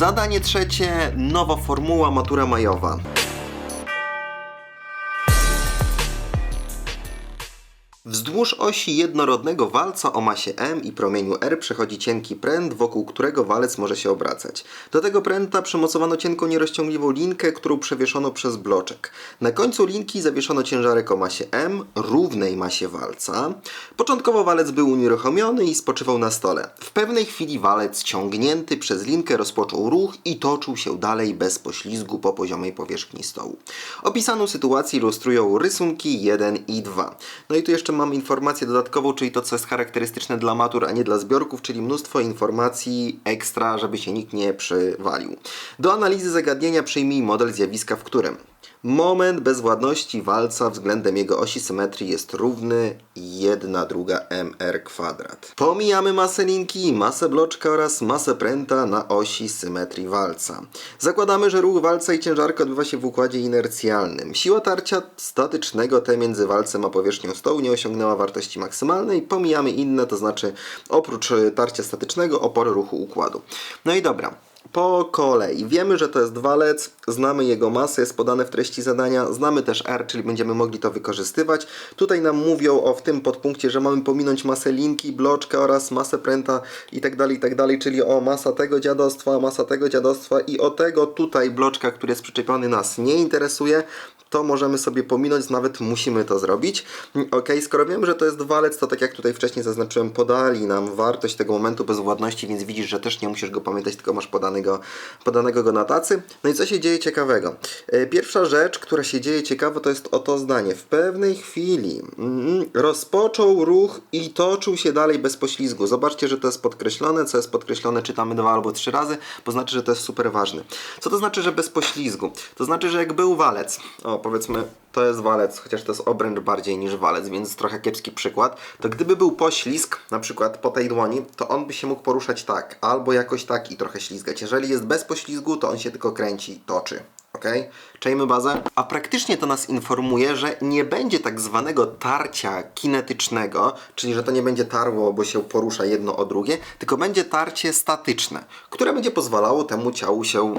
Zadanie trzecie, nowa formuła matura majowa. Wzdłuż osi jednorodnego walca o masie m i promieniu r przechodzi cienki pręt, wokół którego walec może się obracać. Do tego pręta przymocowano cienką nierozciągliwą linkę, którą przewieszono przez bloczek. Na końcu linki zawieszono ciężarek o masie m, równej masie walca. Początkowo walec był unieruchomiony i spoczywał na stole. W pewnej chwili walec ciągnięty przez linkę rozpoczął ruch i toczył się dalej bez poślizgu po poziomej powierzchni stołu. Opisaną sytuację ilustrują rysunki 1 i 2. No i tu jeszcze mam informację dodatkową, czyli to, co jest charakterystyczne dla matur, a nie dla zbiorków, czyli mnóstwo informacji ekstra, żeby się nikt nie przywalił. Do analizy zagadnienia przyjmij model zjawiska, w którym moment bezwładności walca względem jego osi symetrii jest równy 1 druga mr kwadrat. Pomijamy masę linki, masę bloczka oraz masę pręta na osi symetrii walca. Zakładamy, że ruch walca i ciężarka odbywa się w układzie inercjalnym. Siła tarcia statycznego T między walcem a powierzchnią stołu nie osiągnęła wartości maksymalnej. Pomijamy inne, to znaczy oprócz tarcia statycznego opory ruchu układu. No i dobra. Po kolei. Wiemy, że to jest walec, znamy jego masę, jest podane w treści zadania, znamy też R, czyli będziemy mogli to wykorzystywać. Tutaj nam mówią o w tym podpunkcie, że mamy pominąć masę linki, bloczka oraz masę pręta i tak dalej, i tak czyli o masa tego dziadostwa, masa tego dziadostwa i o tego tutaj bloczka, który jest przyczepiony nas nie interesuje, to możemy sobie pominąć, nawet musimy to zrobić. Ok, skoro wiem, że to jest walec, to tak jak tutaj wcześniej zaznaczyłem, podali nam wartość tego momentu bezwładności, więc widzisz, że też nie musisz go pamiętać, tylko masz podanego, podanego go na tacy. No i co się dzieje ciekawego? E, Pierwsza rzecz, która się dzieje ciekawo, to jest oto zdanie. W pewnej chwili mm, rozpoczął ruch i toczył się dalej bez poślizgu. Zobaczcie, że to jest podkreślone. Co jest podkreślone, czytamy dwa albo trzy razy, bo znaczy, że to jest super ważne. Co to znaczy, że bez poślizgu? To znaczy, że jak był walec, o powiedzmy, to jest walec, chociaż to jest obręcz bardziej niż walec, więc trochę kiepski przykład, to gdyby był poślizg, na przykład po tej dłoni, to on by się mógł poruszać tak, albo jakoś tak i trochę ślizgać. Jeżeli jest bez poślizgu, to on się tylko kręci, toczy. Ok? Czajmy bazę. A praktycznie to nas informuje, że nie będzie tak zwanego tarcia kinetycznego, czyli że to nie będzie tarło, bo się porusza jedno o drugie, tylko będzie tarcie statyczne, które będzie pozwalało temu ciału się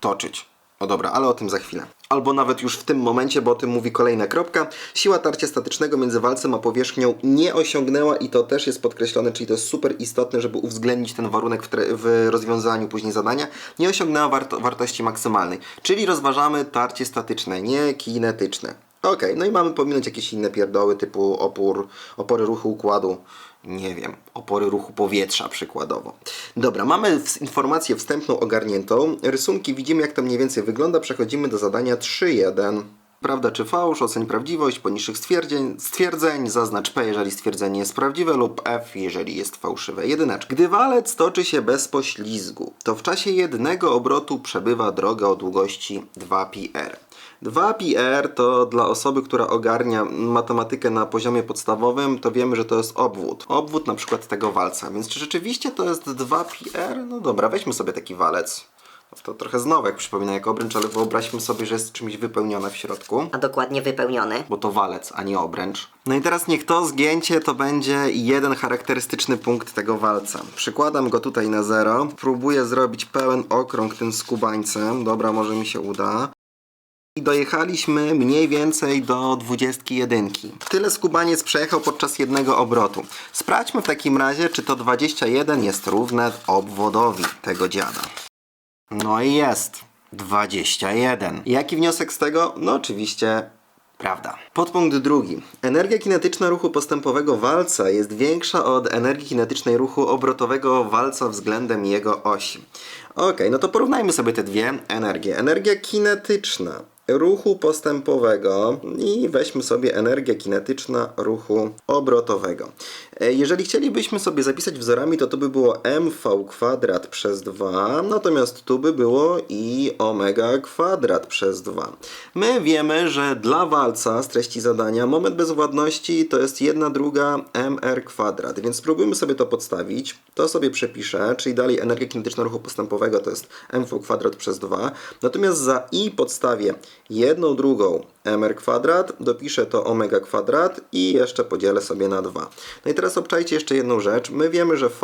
toczyć. O dobra, ale o tym za chwilę. Albo nawet już w tym momencie, bo o tym mówi kolejna kropka. Siła tarcia statycznego między walcem a powierzchnią nie osiągnęła i to też jest podkreślone, czyli to jest super istotne, żeby uwzględnić ten warunek w, w rozwiązaniu później zadania. Nie osiągnęła wart- wartości maksymalnej. Czyli rozważamy tarcie statyczne, nie kinetyczne. Okej, no i mamy pominąć jakieś inne pierdoły typu opór, opory ruchu układu nie wiem, opory ruchu powietrza przykładowo. Dobra, mamy informację wstępną ogarniętą. Rysunki widzimy jak to mniej więcej wygląda. Przechodzimy do zadania 3.1. Prawda czy fałsz, oceń prawdziwość poniższych stwierdzeń, stwierdzeń, zaznacz P, jeżeli stwierdzenie jest prawdziwe lub F, jeżeli jest fałszywe. Jedyneczka. Gdy walec toczy się bez poślizgu, to w czasie jednego obrotu przebywa droga o długości 2πr. 2πr to dla osoby, która ogarnia matematykę na poziomie podstawowym, to wiemy, że to jest obwód. Obwód na przykład tego walca. Więc czy rzeczywiście to jest 2πr? No dobra, weźmy sobie taki walec. To trochę znowek przypomina jak obręcz, ale wyobraźmy sobie, że jest czymś wypełnione w środku. a dokładnie wypełniony. Bo to walec, a nie obręcz. No i teraz niech to zgięcie to będzie jeden charakterystyczny punkt tego walca. Przykładam go tutaj na zero. Próbuję zrobić pełen okrąg tym skubańcem. Dobra, może mi się uda. I dojechaliśmy mniej więcej do 21. Tyle skubaniec przejechał podczas jednego obrotu. Sprawdźmy w takim razie, czy to 21 jest równe obwodowi tego dziada. No i jest. 21. Jaki wniosek z tego? No oczywiście Prawda. Podpunkt drugi. Energia kinetyczna ruchu postępowego walca jest większa od energii kinetycznej ruchu obrotowego walca względem jego osi. Ok, no to porównajmy sobie te dwie energie. Energia kinetyczna ruchu postępowego i weźmy sobie energię kinetyczna ruchu obrotowego. E, Jeżeli chcielibyśmy sobie zapisać wzorami, to to by było mv kwadrat przez 2, natomiast tu by było i omega kwadrat przez 2. My wiemy, że dla walca z treści zadania moment bezwładności to jest 1 druga mr kwadrat, więc spróbujmy sobie to podstawić. To sobie przepiszę, czyli dalej energia kinetyczna ruchu postępowego to jest mv kwadrat przez 2, natomiast za i podstawię 1 drugą mr kwadrat, dopiszę to omega kwadrat i jeszcze podzielę sobie na 2. No i teraz obczajcie jeszcze jedną rzecz. My wiemy, że v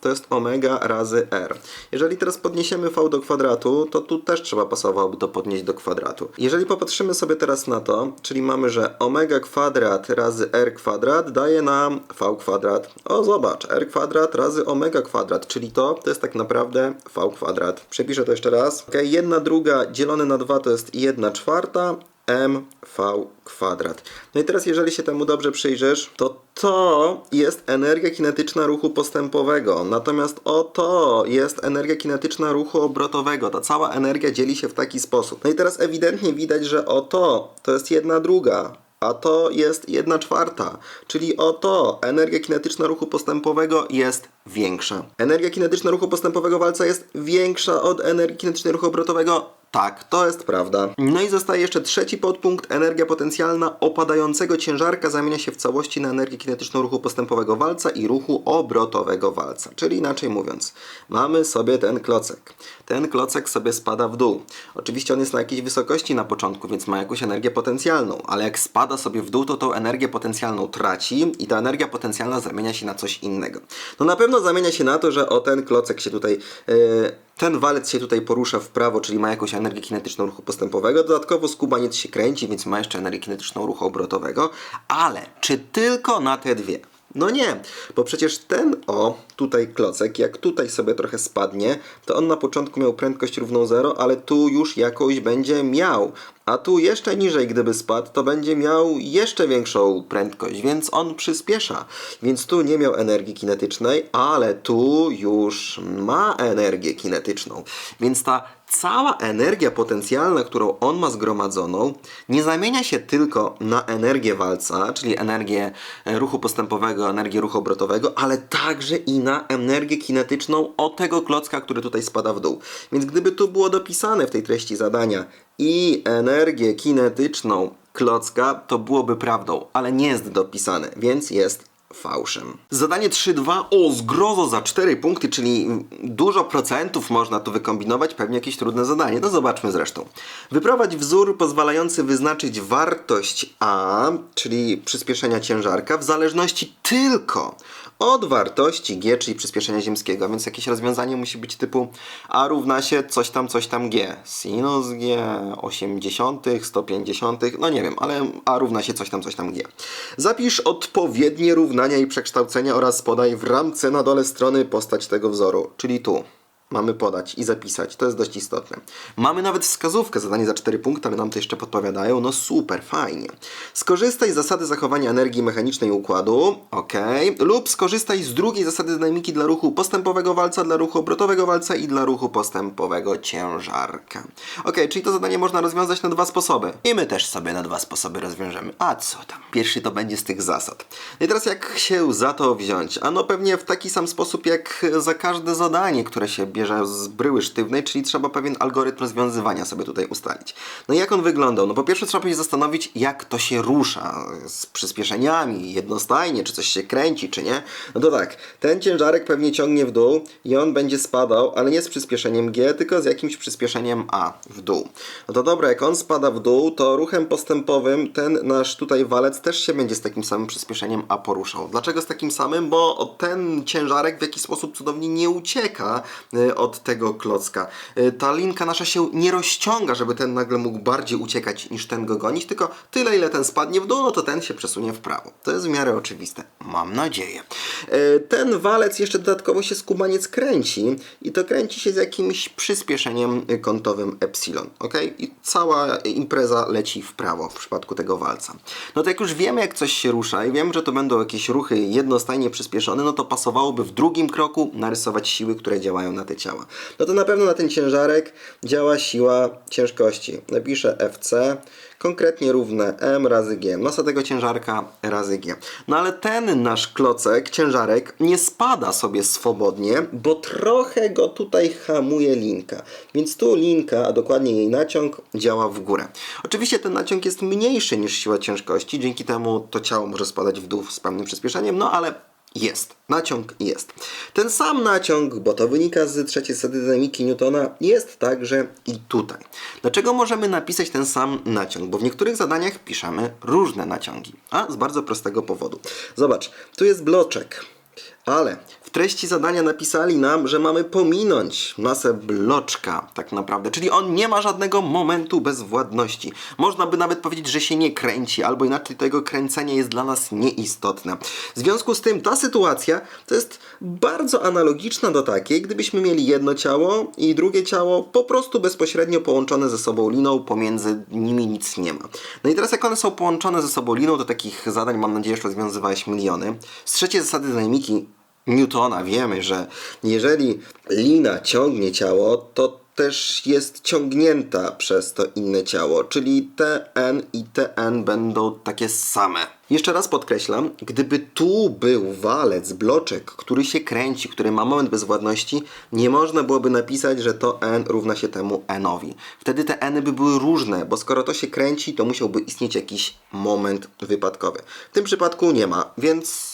to jest omega razy r. Jeżeli teraz podniesiemy v do kwadratu, to tu też trzeba pasowałoby to podnieść do kwadratu. Jeżeli popatrzymy sobie teraz na to, czyli mamy, że omega kwadrat razy r kwadrat daje nam v kwadrat. O, zobacz, r kwadrat razy omega kwadrat, czyli to, to jest tak naprawdę v kwadrat. Przepiszę to jeszcze raz. Ok, 1 druga dzielone na 2 to jest 1 czwarta mv kwadrat. No i teraz jeżeli się temu dobrze przyjrzysz, to to jest energia kinetyczna ruchu postępowego. Natomiast o to jest energia kinetyczna ruchu obrotowego. Ta cała energia dzieli się w taki sposób. No i teraz ewidentnie widać, że o to to jest jedna druga. A to jest jedna czwarta, czyli oto energia kinetyczna ruchu postępowego jest większa. Energia kinetyczna ruchu postępowego walca jest większa od energii kinetycznej ruchu obrotowego tak, to jest prawda. No i zostaje jeszcze trzeci podpunkt. Energia potencjalna opadającego ciężarka zamienia się w całości na energię kinetyczną ruchu postępowego walca i ruchu obrotowego walca. Czyli inaczej mówiąc, mamy sobie ten klocek. Ten klocek sobie spada w dół. Oczywiście on jest na jakiejś wysokości na początku, więc ma jakąś energię potencjalną, ale jak spada sobie w dół, to tą energię potencjalną traci i ta energia potencjalna zamienia się na coś innego. No na pewno zamienia się na to, że o ten klocek się tutaj... Yy, ten walec się tutaj porusza w prawo, czyli ma jakąś energię kinetyczną ruchu postępowego. Dodatkowo skubaniec się kręci, więc ma jeszcze energię kinetyczną ruchu obrotowego. Ale czy tylko na te dwie? No nie, bo przecież ten o, tutaj klocek, jak tutaj sobie trochę spadnie, to on na początku miał prędkość równą 0, ale tu już jakąś będzie miał. A tu jeszcze niżej, gdyby spadł, to będzie miał jeszcze większą prędkość, więc on przyspiesza. Więc tu nie miał energii kinetycznej, ale tu już ma energię kinetyczną. Więc ta cała energia potencjalna, którą on ma zgromadzoną, nie zamienia się tylko na energię walca, czyli energię e, ruchu postępowego, energię ruchu obrotowego, ale także i na energię kinetyczną od tego klocka, który tutaj spada w dół. Więc gdyby tu było dopisane w tej treści zadania i energię kinetyczną klocka, to byłoby prawdą, ale nie jest dopisane, więc jest fałszem. Zadanie 3.2 o zgrozo za 4 punkty, czyli dużo procentów można tu wykombinować, pewnie jakieś trudne zadanie. No zobaczmy zresztą. Wyprowadź wzór pozwalający wyznaczyć wartość A, czyli przyspieszenia ciężarka, w zależności tylko od wartości G, czyli przyspieszenia ziemskiego, więc jakieś rozwiązanie musi być typu A równa się coś tam, coś tam G. Sinus G, 80, 150, no nie wiem, ale A równa się coś tam, coś tam G. Zapisz odpowiednie równania i przekształcenia oraz podaj w ramce na dole strony postać tego wzoru, czyli tu mamy podać i zapisać. To jest dość istotne. Mamy nawet wskazówkę, zadanie za 4 punkty, ale nam to jeszcze podpowiadają. No super, fajnie. Skorzystaj z zasady zachowania energii mechanicznej układu. Ok. Lub skorzystaj z drugiej zasady dynamiki dla ruchu postępowego walca, dla ruchu obrotowego walca i dla ruchu postępowego ciężarka. Ok, czyli to zadanie można rozwiązać na dwa sposoby. I my też sobie na dwa sposoby rozwiążemy. A co tam? Pierwszy to będzie z tych zasad. No i teraz jak się za to wziąć? Ano pewnie w taki sam sposób jak za każde zadanie, które się bierze bierze z bryły sztywnej, czyli trzeba pewien algorytm rozwiązywania sobie tutaj ustalić. No i jak on wyglądał? No po pierwsze trzeba się zastanowić, jak to się rusza z przyspieszeniami, jednostajnie, czy coś się kręci, czy nie. No to tak, ten ciężarek pewnie ciągnie w dół i on będzie spadał, ale nie z przyspieszeniem G, tylko z jakimś przyspieszeniem A w dół. No to dobra, jak on spada w dół, to ruchem postępowym ten nasz tutaj walec też się będzie z takim samym przyspieszeniem A poruszał. Dlaczego z takim samym? Bo ten ciężarek w jakiś sposób cudownie nie ucieka y, od tego klocka. Y, Ta linka nasza się nie rozciąga, żeby ten nagle mógł bardziej uciekać niż ten go gonić, tylko tyle ile ten spadnie w dół, no to ten się przesunie w prawo. To jest w miarę oczywiste. Mam nadzieję. Y, Ten walec jeszcze dodatkowo się skubaniec kręci i to kręci się z jakimś przyspieszeniem kątowym epsilon, ok? I cała impreza leci w prawo w przypadku tego walca. No to jak już wiemy jak coś się rusza i wiem, że to będą jakieś ruchy jednostajnie przyspieszone, no to pasowałoby w drugim kroku narysować siły, które działają na te ciała. No to na pewno na ten ciężarek działa siła ciężkości. Napiszę FC, konkretnie równe M razy G. Masa tego ciężarka razy G. No ale ten nasz klocek, ciężarek, nie spada sobie swobodnie, bo trochę go tutaj hamuje linka. Więc tu linka, a dokładnie jej naciąg, działa w górę. Oczywiście ten naciąg jest mniejszy niż siła ciężkości, dzięki temu to ciało może spadać w dół z pewnym przyspieszeniem, no ale jest. Naciąg jest. Ten sam naciąg, bo to wynika z trzeciej zasady dynamiki Newtona, jest także i tutaj. Dlaczego możemy napisać ten sam naciąg? Bo w niektórych zadaniach piszemy różne naciągi. A z bardzo prostego powodu. Zobacz, tu jest bloczek. Ale treści zadania napisali nam, że mamy pominąć masę bloczka, tak naprawdę. Czyli on nie ma żadnego momentu bezwładności. Można by nawet powiedzieć, że się nie kręci, albo inaczej to jego kręcenie jest dla nas nieistotne. W związku z tym ta sytuacja to jest bardzo analogiczna do takiej, gdybyśmy mieli jedno ciało i drugie ciało po prostu bezpośrednio połączone ze sobą liną, pomiędzy nimi nic nie ma. No i teraz jak one są połączone ze sobą liną, to takich zadań mam nadzieję, że rozwiązywałeś miliony. Z trzeciej zasady dynamiki Newtona wiemy, że jeżeli lina ciągnie ciało, to też jest ciągnięta przez to inne ciało, czyli Tn i Tn będą takie same. Jeszcze raz podkreślam, gdyby tu był walec, bloczek, który się kręci, który ma moment bezwładności, nie można byłoby napisać, że to n równa się temu n-owi. Wtedy te n by były różne, bo skoro to się kręci, to musiałby istnieć jakiś moment wypadkowy. W tym przypadku nie ma, więc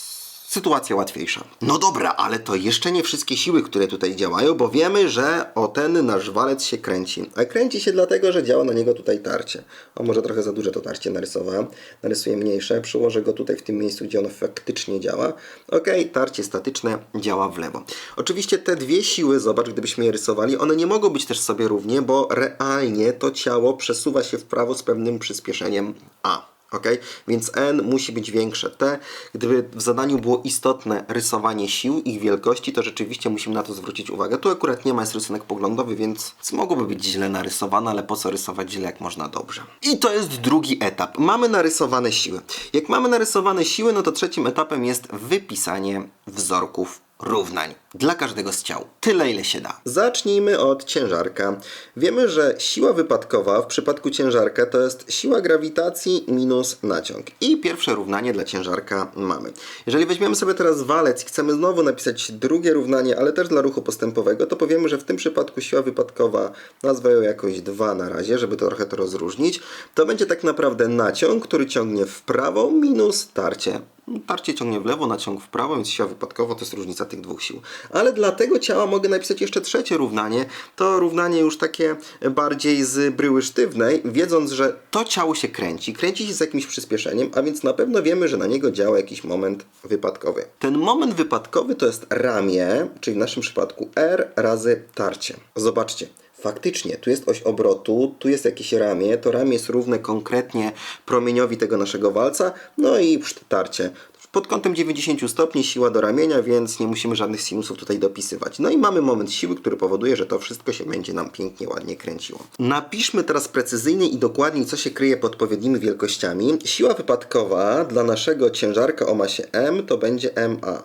sytuacja łatwiejsza. No dobra, ale to jeszcze nie wszystkie siły, które tutaj działają, bo wiemy, że o ten nasz walec się kręci. A kręci się dlatego, że działa na niego tutaj tarcie. O, może trochę za duże to tarcie narysowałem. Narysuję mniejsze, przyłożę go tutaj w tym miejscu, gdzie ono faktycznie działa. Ok, tarcie statyczne działa w lewo. Oczywiście te dwie siły, zobacz, gdybyśmy je rysowali, one nie mogą być też sobie równie, bo realnie to ciało przesuwa się w prawo z pewnym przyspieszeniem A. Ok, więc n musi być większe t. Gdyby w zadaniu było istotne rysowanie sił, ich wielkości, to rzeczywiście musimy na to zwrócić uwagę. Tu akurat nie ma, jest rysunek poglądowy, więc mogłoby być źle narysowane, ale po co rysować źle, jak można dobrze. I to jest drugi etap. Mamy narysowane siły. Jak mamy narysowane siły, no to trzecim etapem jest wypisanie wzorków równań dla każdego z ciał. Tyle, ile się da. Zacznijmy od ciężarka. Wiemy, że siła wypadkowa w przypadku ciężarka to jest siła grawitacji minus naciąg. I pierwsze równanie dla ciężarka mamy. Jeżeli weźmiemy sobie teraz walec i chcemy znowu napisać drugie równanie, ale też dla ruchu postępowego, to powiemy, że w tym przypadku siła wypadkowa, nazwę ją jakoś 2 na razie, żeby to trochę to rozróżnić, to będzie tak naprawdę naciąg, który ciągnie w prawo minus tarcie. Tarcie ciągnie w lewo, naciąg w prawo, więc siła wypadkowa to jest różnica tych dwóch sił. Ale dla tego ciała mogę napisać jeszcze trzecie równanie. To równanie już takie bardziej z bryły sztywnej, wiedząc, że to ciało się kręci. Kręci się z jakimś przyspieszeniem, a więc na pewno wiemy, że na niego działa jakiś moment wypadkowy. Ten moment wypadkowy to jest ramię, czyli w naszym przypadku R razy tarcie. Zobaczcie. Faktycznie, tu jest oś obrotu, tu jest jakieś ramię, to ramię jest równe konkretnie promieniowi tego naszego walca, no i pszt, tarcie. Pod kątem 90 stopni siła do ramienia, więc nie musimy żadnych sinusów tutaj dopisywać. No i mamy moment siły, który powoduje, że to wszystko się będzie nam pięknie, ładnie kręciło. Napiszmy teraz precyzyjnie i dokładniej, co się kryje pod odpowiednimi wielkościami. Siła wypadkowa dla naszego ciężarka o masie M to będzie MA.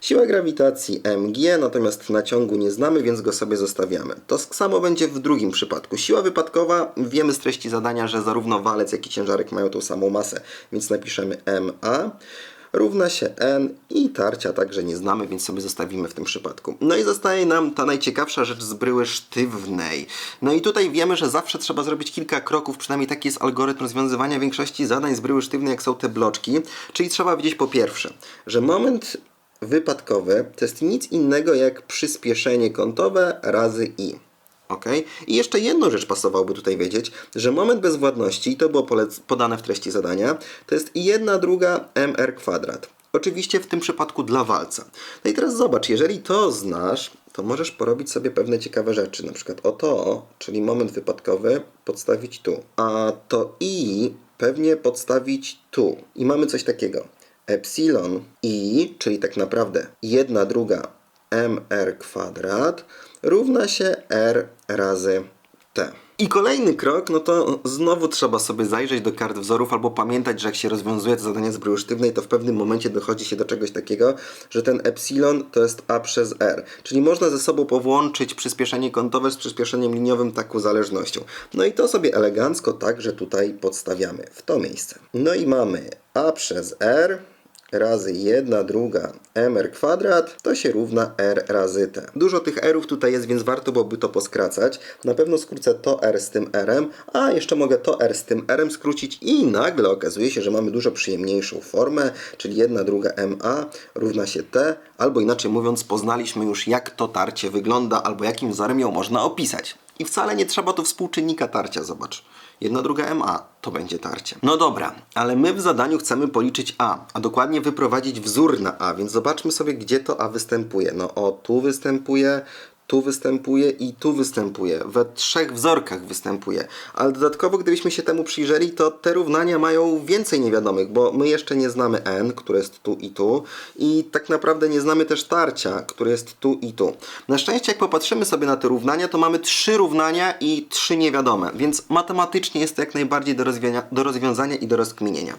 Siła grawitacji MG, natomiast naciągu nie znamy, więc go sobie zostawiamy. To samo będzie w drugim przypadku. Siła wypadkowa, wiemy z treści zadania, że zarówno walec, jak i ciężarek mają tą samą masę, więc napiszemy MA równa się n i tarcia także nie znamy, więc sobie zostawimy w tym przypadku. No i zostaje nam ta najciekawsza rzecz z bryły sztywnej. No i tutaj wiemy, że zawsze trzeba zrobić kilka kroków, przynajmniej taki jest algorytm rozwiązywania większości zadań z bryły sztywnej, jak są te bloczki. Czyli trzeba wiedzieć po pierwsze, że moment wypadkowy to jest nic innego jak przyspieszenie kątowe razy i. Ok? I jeszcze jedną rzecz pasowałoby tutaj wiedzieć, że moment bezwładności, i to było podane w treści zadania, to jest i jedna druga mr kwadrat. Oczywiście w tym przypadku dla walca. No i teraz zobacz, jeżeli to znasz, to możesz porobić sobie pewne ciekawe rzeczy. Na przykład o to, czyli moment wypadkowy, podstawić tu. A to i pewnie podstawić tu. I mamy coś takiego. Epsilon i, czyli tak naprawdę jedna druga mr kwadrat równa się r razy t. I kolejny krok, no to znowu trzeba sobie zajrzeć do kart wzorów albo pamiętać, że jak się rozwiązuje to zadanie z bryły sztywnej, to w pewnym momencie dochodzi się do czegoś takiego, że ten epsilon to jest a przez r. Czyli można ze sobą połączyć przyspieszenie kątowe z przyspieszeniem liniowym taką zależnością. No i to sobie elegancko także tutaj podstawiamy w to miejsce. No i mamy a przez r razy 1 druga mr kwadrat to się równa r razy t. Dużo tych rów tutaj jest, więc warto byłoby to poskracać. Na pewno skrócę to r z tym r, a jeszcze mogę to r z tym r skrócić i nagle okazuje się, że mamy dużo przyjemniejszą formę, czyli 1 druga ma równa się t, albo inaczej mówiąc poznaliśmy już jak to tarcie wygląda, albo jakim wzorem ją można opisać. I wcale nie trzeba tu współczynnika tarcia, zobacz. Jedna druga MA to będzie tarcie. No dobra, ale my w zadaniu chcemy policzyć A, a dokładnie wyprowadzić wzór na A, więc zobaczmy sobie, gdzie to A występuje. No o, tu występuje, tu występuje i tu występuje. We trzech wzorkach występuje. Ale dodatkowo, gdybyśmy się temu przyjrzeli, to te równania mają więcej niewiadomych, bo my jeszcze nie znamy n, które jest tu i tu, i tak naprawdę nie znamy też tarcia, które jest tu i tu. Na szczęście, jak popatrzymy sobie na te równania, to mamy trzy równania i trzy niewiadome, więc matematycznie jest to jak najbardziej do, do rozwiązania i do rozkminienia.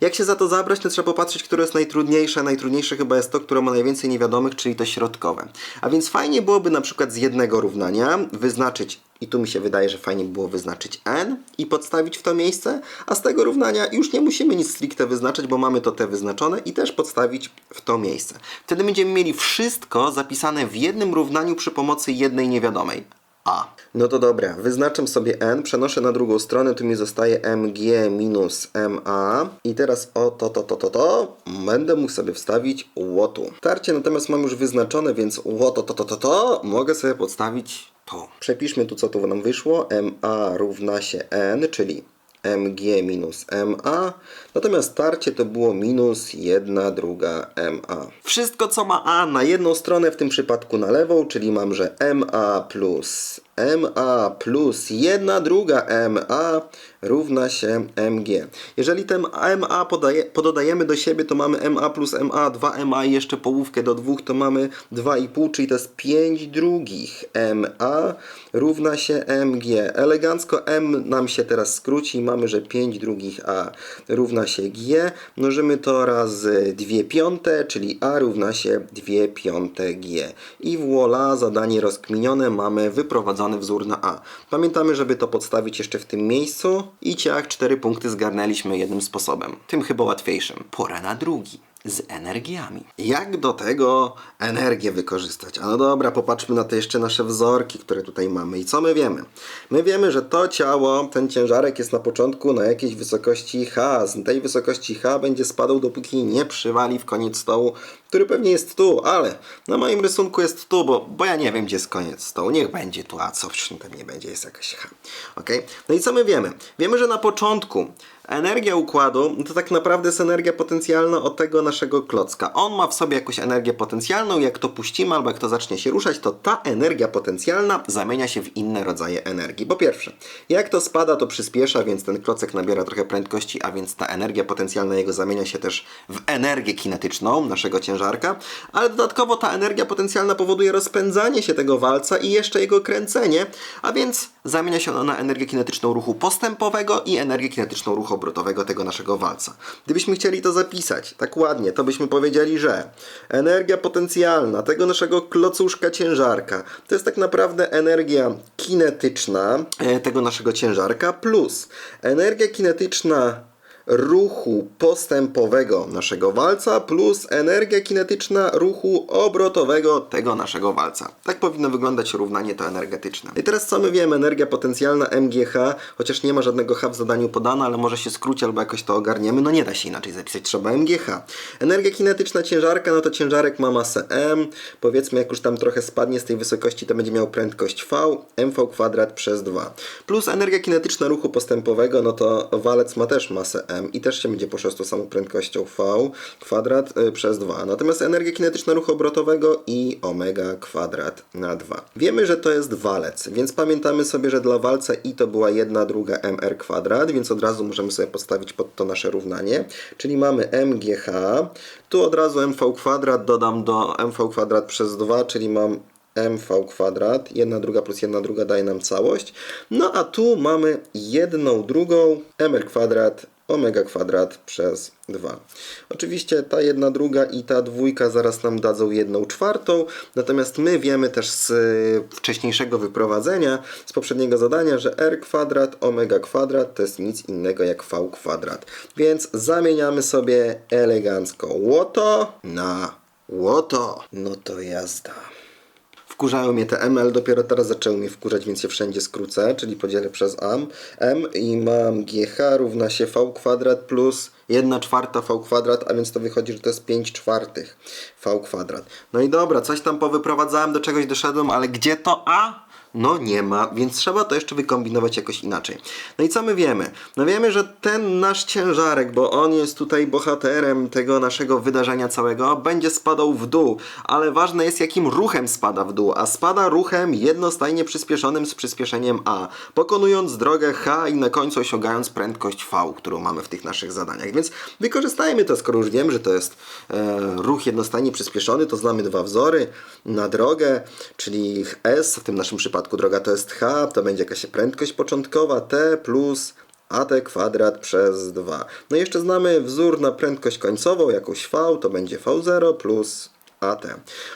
Jak się za to zabrać, to trzeba popatrzeć, które jest najtrudniejsze. Najtrudniejsze chyba jest to, które ma najwięcej niewiadomych, czyli to środkowe. A więc fajnie byłoby na przykład z jednego równania wyznaczyć, i tu mi się wydaje, że fajnie było wyznaczyć n i podstawić w to miejsce, a z tego równania już nie musimy nic stricte wyznaczyć, bo mamy to t wyznaczone i też podstawić w to miejsce. Wtedy będziemy mieli wszystko zapisane w jednym równaniu przy pomocy jednej niewiadomej. A. No to dobra, wyznaczam sobie n, przenoszę na drugą stronę, tu mi zostaje mg minus ma i teraz o to, to, to, to, to będę mógł sobie wstawić łotu. Tarcie natomiast mam już wyznaczone, więc łoto, to, to, to, to mogę sobie podstawić to. Przepiszmy tu, co tu nam wyszło. ma równa się n, czyli mg minus ma, natomiast tarcie to było minus 1 druga ma. Wszystko co ma a na jedną stronę, w tym przypadku na lewą, czyli mam, że ma plus ma plus 1 druga ma równa się mg. Jeżeli ten ma podaje, pododajemy do siebie, to mamy ma plus ma, 2ma i jeszcze połówkę do 2, to mamy 2,5, czyli to jest 5 drugich ma równa się mg. Elegancko m nam się teraz skróci i mamy, że 5 drugich a równa się g. Mnożymy to razy 2 piąte, czyli a równa się 2 piąte g. I voilà, zadanie rozkminione, mamy wyprowadzone wzór na A. Pamiętamy, żeby to podstawić jeszcze w tym miejscu i ciach 4 punkty zgarnęliśmy jednym sposobem. Tym chyba łatwiejszym. Pora na drugi z energiami. Jak do tego energię wykorzystać? A no dobra, popatrzmy na te jeszcze nasze wzorki, które tutaj mamy. I co my wiemy? My wiemy, że to ciało, ten ciężarek jest na początku na jakiejś wysokości H. Z tej wysokości H będzie spadał, dopóki nie przywali w koniec stołu, który pewnie jest tu, ale na moim rysunku jest tu, bo, bo ja nie wiem, gdzie jest koniec stołu. Niech będzie tu, a co tam nie będzie, jest jakaś H. Ok? No i co my wiemy? Wiemy, że na początku energia układu to tak naprawdę jest energia potencjalna od tego naszego klocka. On ma w sobie jakąś energię potencjalną, jak to puścimy albo jak to zacznie się ruszać, to ta energia potencjalna zamienia się w inne rodzaje energii. Po pierwsze, jak to spada, to przyspiesza, więc ten klocek nabiera trochę prędkości, a więc ta energia potencjalna jego zamienia się też w energię kinetyczną naszego ciężarka, ale dodatkowo ta energia potencjalna powoduje rozpędzanie się tego walca i jeszcze jego kręcenie, a więc zamienia się ona na energię kinetyczną ruchu postępowego i energię kinetyczną ruchu obrotowego tego naszego walca. Gdybyśmy chcieli to zapisać tak ładnie, to byśmy powiedzieli, że energia potencjalna tego naszego klocuszka ciężarka to jest tak naprawdę energia kinetyczna e, tego naszego ciężarka plus energia kinetyczna ruchu postępowego naszego walca plus energia kinetyczna ruchu obrotowego tego naszego walca. Tak powinno wyglądać równanie to energetyczne. I teraz co my wiemy? Energia potencjalna MGH, chociaż nie ma żadnego H w zadaniu podane, ale może się skróci albo jakoś to ogarniemy. No nie da się inaczej zapisać, trzeba MGH. Energia kinetyczna ciężarka, no to ciężarek ma masę M. Powiedzmy, jak już tam trochę spadnie z tej wysokości, to będzie miał prędkość V, mv kwadrat przez 2. Plus energia kinetyczna ruchu postępowego, no to walec ma też masę M i też się będzie z tą samą prędkością V kwadrat y, przez 2. Natomiast energia kinetyczna ruchu obrotowego i omega kwadrat na 2. Wiemy, że to jest walec, więc pamiętamy sobie, że dla walca i to była 1 druga mr kwadrat, więc od razu możemy sobie postawić pod to nasze równanie, czyli mamy mgh, tu od razu mv kwadrat dodam do mv kwadrat przez 2, czyli mam mv kwadrat, jedna druga plus jedna druga daje nam całość. No a tu mamy jedną drugą mr kwadrat omega kwadrat przez 2. Oczywiście ta jedna druga i ta dwójka zaraz nam dadzą jedną czwartą, natomiast my wiemy też z y, wcześniejszego wyprowadzenia, z poprzedniego zadania, że r kwadrat omega kwadrat to jest nic innego jak v kwadrat. Więc zamieniamy sobie elegancko łoto na łoto. No to jazda. Wkurzają mnie te ML, dopiero teraz zaczęły mnie wkurzać, więc je wszędzie skrócę, czyli podzielę przez M, M i mam GH równa się V kwadrat plus 1 czwarta V kwadrat, a więc to wychodzi, że to jest 5 czwartych V kwadrat. No i dobra, coś tam powyprowadzałem, do czegoś doszedłem, ale gdzie to A? No nie ma, więc trzeba to jeszcze wykombinować jakoś inaczej. No i co my wiemy? No wiemy, że ten nasz ciężarek, bo on jest tutaj bohaterem tego naszego wydarzenia całego, będzie spadał w dół, ale ważne jest jakim ruchem spada w dół, a spada ruchem jednostajnie przyspieszonym z przyspieszeniem A, pokonując drogę H i na końcu osiągając prędkość V, którą mamy w tych naszych zadaniach. Więc wykorzystajmy to, skoro już wiem, że to jest e, ruch jednostajnie przyspieszony, to znamy dwa wzory na drogę, czyli S, w tym naszym przypadku droga to jest H, to będzie jakaś prędkość początkowa T plus AT kwadrat przez 2. No i jeszcze znamy wzór na prędkość końcową, jakąś V, to będzie V0 plus AT.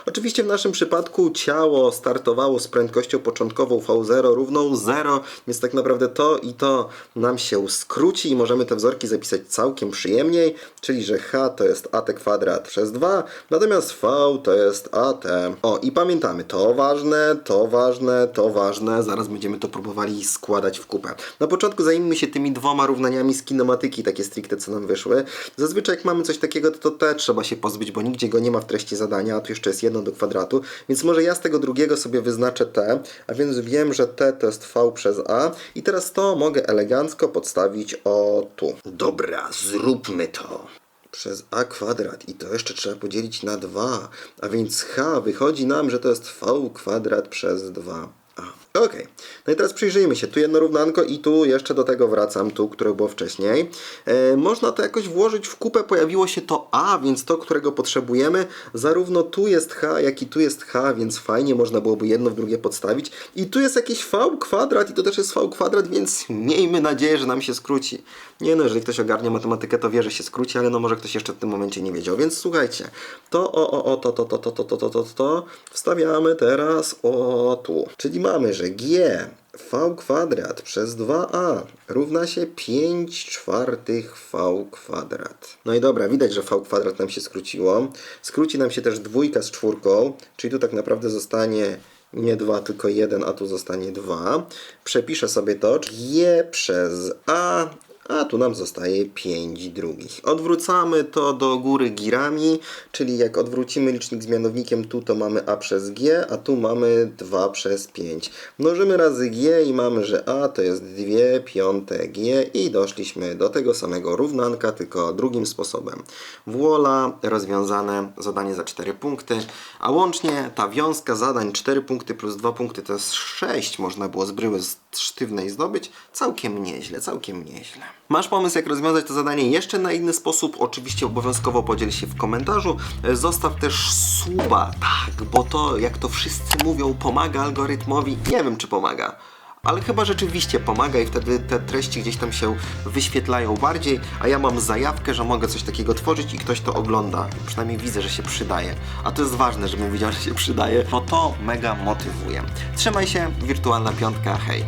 Oczywiście w naszym przypadku ciało startowało z prędkością początkową V0 równą 0, więc tak naprawdę to i to nam się skróci i możemy te wzorki zapisać całkiem przyjemniej, czyli że H to jest AT kwadrat przez 2, natomiast V to jest AT. O i pamiętamy, to ważne, to ważne, to ważne, zaraz będziemy to próbowali składać w kupę. Na początku zajmijmy się tymi dwoma równaniami z kinematyki, takie stricte co nam wyszły. Zazwyczaj jak mamy coś takiego, to, to te trzeba się pozbyć, bo nigdzie go nie ma w treści zadania, a tu jeszcze jest jedno do kwadratu, więc może ja z tego drugiego sobie wyznaczę t, a więc wiem, że t to jest v przez a i teraz to mogę elegancko podstawić o tu. Dobra, zróbmy to przez a kwadrat i to jeszcze trzeba podzielić na 2, a więc h wychodzi nam, że to jest v kwadrat przez 2a. Okej, no i teraz przyjrzyjmy się. Tu jedno równanko i tu jeszcze do tego wracam, tu, które było wcześniej. E, można to jakoś włożyć w kupę, pojawiło się to a, więc to, którego potrzebujemy. Zarówno tu jest h, jak i tu jest h, więc fajnie można byłoby jedno w drugie podstawić. I tu jest jakiś v kwadrat i to też jest v kwadrat, więc miejmy nadzieję, że nam się skróci. Nie no, jeżeli ktoś ogarnia matematykę, to wie, że się skróci, ale no może ktoś jeszcze w tym momencie nie wiedział. Więc słuchajcie, to o, o, o, to, to, to, to, to, to, to, to, to wstawiamy teraz o tu. Czyli mamy, że g v kwadrat przez 2a równa się 5 czwartych v kwadrat. No i dobra, widać, że v kwadrat nam się skróciło. Skróci nam się też dwójka z czwórką, czyli tu tak naprawdę zostanie nie 2, tylko 1, a tu zostanie 2. Przepiszę sobie to, g przez a a tu nam zostaje 5 drugich. Odwrócamy to do góry girami, czyli jak odwrócimy licznik z mianownikiem tu, to mamy a przez g, a tu mamy 2 przez 5. Mnożymy razy g i mamy, że a to jest 2 piąte g i doszliśmy do tego samego równanka, tylko drugim sposobem. Voila, rozwiązane zadanie za 4 punkty, a łącznie ta wiązka zadań 4 punkty plus 2 punkty to jest 6 można było z bryły sztywnej zdobyć. Całkiem nieźle, całkiem nieźle. Masz pomysł, jak rozwiązać to zadanie jeszcze na inny sposób? Oczywiście obowiązkowo podziel się w komentarzu. E, Zostaw też suba, tak, bo to, jak to wszyscy mówią, pomaga algorytmowi. Nie wiem, czy pomaga. Ale chyba rzeczywiście pomaga i wtedy te treści gdzieś tam się wyświetlają bardziej, a ja mam zajawkę, że mogę coś takiego tworzyć i ktoś to ogląda. Przynajmniej widzę, że się przydaje. A to jest ważne, żebym widział, że się przydaje, bo to mega motywuje. Trzymaj się, wirtualna piątka, hej!